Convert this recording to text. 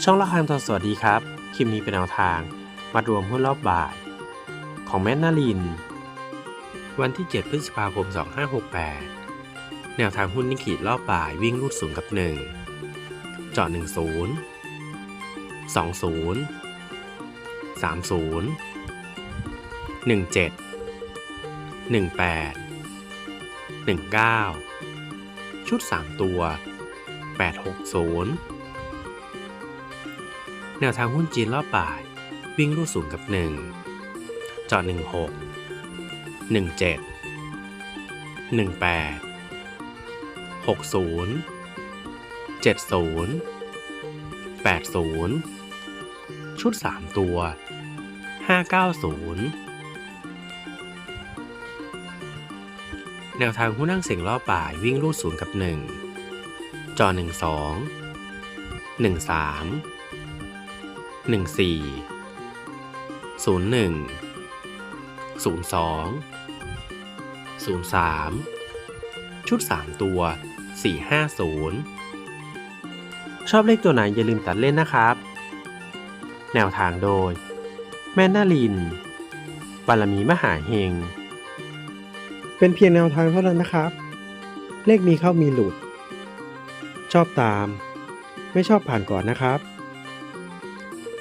ช่องละครทองสวัสดีครับ คลิปนี้เป็นแนวทาง มารวมหุ้นรอบบ่าย ของแมนนาลิน วันที่ 7 พฤษภาคม 2568 แนวทางหุ้นนิกิรอบบ่ายวิ่งรูดศูนย์กับ 1 เจาะ 10 20 30 17 18 19 ชุด 3 ตัว 860 แนวทางหุ้นจีนรอบบ่าย วิ่งรูดศูนย์กับ 1 จอด16 17 18 60 70 80 ชุด 3 ตัว 590 แนวทางหุ้นนั่งเสียงรอบบ่ายวิ่งรูดศูนย์กับ 1 จอ 12 13 หนึ่งสี่ศูนย์หนึ่งศูนย์สองศูนย์สามชุดสามตัวสี่ห้าศูนย์ชอบเลขตัวไหนอย่าลืมตัดเล่นนะครับ แนวทางโดย แม่นาลินบารมีมหาเฮง เป็นเพียงแนวทางเท่านั้นนะครับ เลขมีเข้ามีหลุด ชอบตาม ไม่ชอบผ่านก่อนนะครับ